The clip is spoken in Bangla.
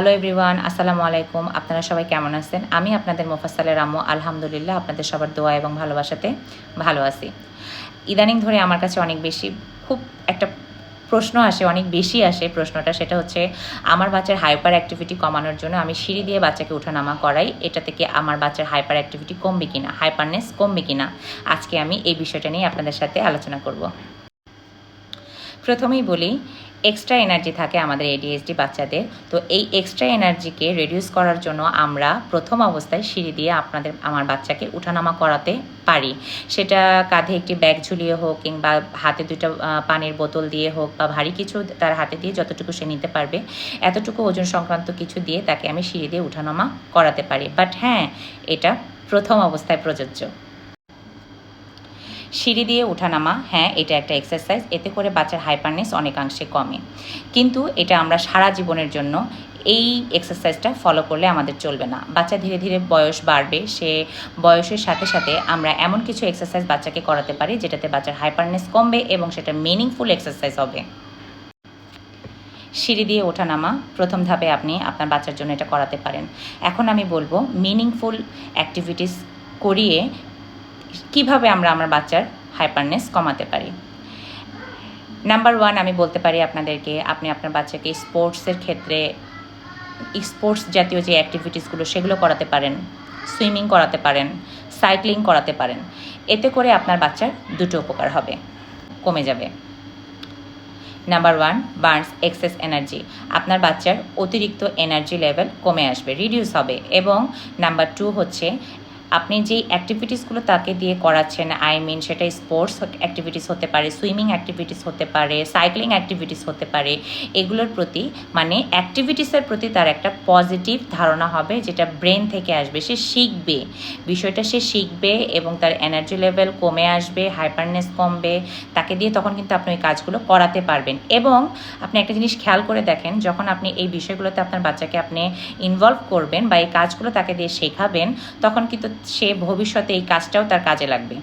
হ্যালো এভরিওয়ান আসসালামু আলাইকুম। আপনারা সবাই কেমন আছেন? আমি আপনাদের মোফাসালের আম্মু, আলহামদুলিল্লাহ, আপনাদের সবার দোয়া এবং ভালোবাসাতে ভালো আছি। ইদানিং ধরে আমার কাছে অনেক বেশি, খুব একটা প্রশ্ন আসে, অনেক বেশি আসে প্রশ্নটা, সেটা হচ্ছে আমার বাচ্চার হাইপার অ্যাক্টিভিটি কমানোর জন্য আমি সিঁড়ি দিয়ে বাচ্চাকে ওঠানামা করাই, এটা থেকে আমার বাচ্চার হাইপার অ্যাক্টিভিটি কমবে কিনা হাইপারনেস কমবে কিনা, আজকে আমি এই বিষয়টা নিয়ে আপনাদের সাথে আলোচনা করব। প্রথমেই বলি এক্সট্রা এনার্জি থাকে আমাদের এডিএসডি বাচ্চাদের। তো এই এক্সট্রা এনার্জিকে রিডিউস করার জন্য আমরা প্রথম অবস্থায় সিঁড়ি দিয়ে আপনাদের আমার বাচ্চাকে উঠানামা করাতে পারি। সেটা কাঁধে একটি ব্যাগ ঝুলিয়ে হোক কিংবা হাতে দুটো আহ, পানির বোতল দিয়ে হোক বা ভারী কিছু তার হাতে দিয়ে যতটুকু সে নিতে পারবে এতটুকু ওজন সংক্রান্ত কিছু দিয়ে তাকে আমি সিঁড়ি দিয়ে উঠানামা করাতে পারি। বাট হ্যাঁ এটা প্রথম অবস্থায় প্রযোজ্য। সিঁড়ি দিয়ে ওঠানামা হ্যাঁ এটা একটা এক্সারসাইজ এতে করে বাচ্চার হাইপারনেস অনেকাংশে কমে। কিন্তু এটা আমরা সারা জীবনের জন্য এই এক্সারসাইজটা ফলো করলে আমাদের চলবে না। বাচ্চা ধীরে ধীরে বয়স বাড়বে, সে বয়সের সাথে সাথে আমরা এমন কিছু এক্সারসাইজ বাচ্চাকে করাতে পারি যেটাতে বাচ্চার হাইপারনেস কমবে এবং সেটা মিনিংফুল এক্সারসাইজ হবে। সিঁড়ি দিয়ে ওঠানামা, প্রথম ধাপে আপনি আপনার বাচ্চার জন্য এটা করাতে পারেন। এখন আমি বলব মিনিংফুল অ্যাক্টিভিটিস করিয়ে কীভাবে আমরা আমার বাচ্চার হাইপারনেস কমাতে পারি? নাম্বার ওয়ান আমি বলতে পারি আপনাদেরকে, আপনি আপনার বাচ্চাকে স্পোর্টসের ক্ষেত্রে স্পোর্টস জাতীয় যে অ্যাক্টিভিটিসগুলো সেগুলো করাতে পারেন সুইমিং করাতে পারেন সাইক্লিং করাতে পারেন, এতে করে আপনার বাচ্চার দুটো উপকার হবে, কমে যাবে। Number one burns excess energy আপনার বাচ্চার অতিরিক্ত এনার্জি লেভেল কমে আসবে রিডিউস হবে, এবং নাম্বার টু হচ্ছে আপনি যেই অ্যাক্টিভিটিসগুলো তাকে দিয়ে করাচ্ছেন আই মিন সেটা স্পোর্টস অ্যাক্টিভিটিস হতে পারে সুইমিং অ্যাক্টিভিটিস হতে পারে সাইক্লিং অ্যাক্টিভিটিস হতে পারে, এগুলোর প্রতি মানে অ্যাক্টিভিটিসের প্রতি তার একটা পজিটিভ ধারণা হবে যেটা ব্রেন থেকে আসবে। সে শিখবে, বিষয়টা সে শিখবে এবং তার এনার্জি লেভেল কমে আসবে হাইপারনেস কমবে, তাকে দিয়ে তখন কিন্তু আপনি ওই কাজগুলো করাতে পারবেন। এবং আপনি একটা জিনিস খেয়াল করে দেখেন, যখন আপনি এই বিষয়গুলোতে আপনার বাচ্চাকে আপনি ইনভলভ করবেন বা এই কাজগুলো তাকে দিয়ে শেখাবেন, তখন কিন্তু সে ভবিষ্যতে এই কাজটাও তার কাজে লাগবে।